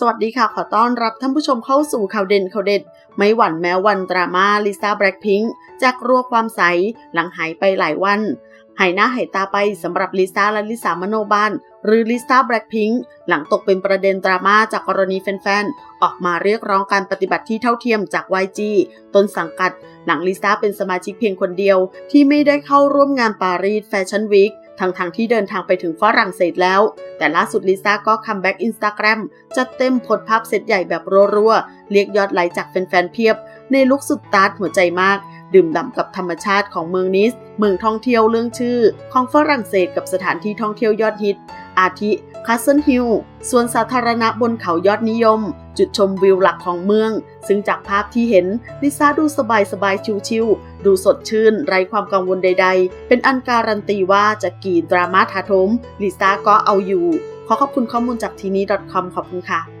สวัสดีค่ะ ขอต้อนรับท่านผู้ชมเข้าสู่ข่าวเด่นข่าวเด็ด ไม่หวั่นแม้วันดราม่าลิซ่าแบล็คพิงค์จากรัวความใส หลังหายไปหลายวัน หายหน้าหายตาไปสำหรับลิซ่าและลิซามโนบานหรือลิซ่าแบล็คพิงค์หลังตกเป็นประเด็นดราม่าจากกรณีแฟนๆ ออกมาเรียกร้องการปฏิบัติที่เท่าเทียมจาก YG ต้นสังกัด หลังลิซ่าเป็นสมาชิกเพียงคนเดียวที่ไม่ได้เข้าร่วมงานปารีสแฟชั่นวีค ทั้งๆที่เดินทางไปถึงฝรั่งเศสแล้ว แต่ล่าสุดลิซ่าก็คัมแบ็กอินสตาแกรมจัดเต็มโพดภาพเซตใหญ่แบบรัวๆ เรียกยอดไลค์จากแฟนๆเพียบ ในลุคสุดตาร์ทหัวใจมาก ดื่มด่ำกับธรรมชาติของเมืองนิส เมืองท่องเที่ยวเรื่องชื่อ ของฝรั่งเศสกับสถานที่ท่องเที่ยวยอดฮิต อาทิคาสเซิลฮิลสวนสาธารณะบนเขายอดนิยม จุดชมวิวหลักของเมือง ซึ่งจากภาพที่เห็น ลิซ่าดูสบายสบายๆชิวๆ ดูสดชื่น ไร้ความกังวลใดๆ เป็นอันการันตีว่าจะกี่ดราม่าถาโถมลิซ่าก็เอาอยู่ ขอขอบคุณข้อมูลจากทีนี้ .com ขอบคุณค่ะ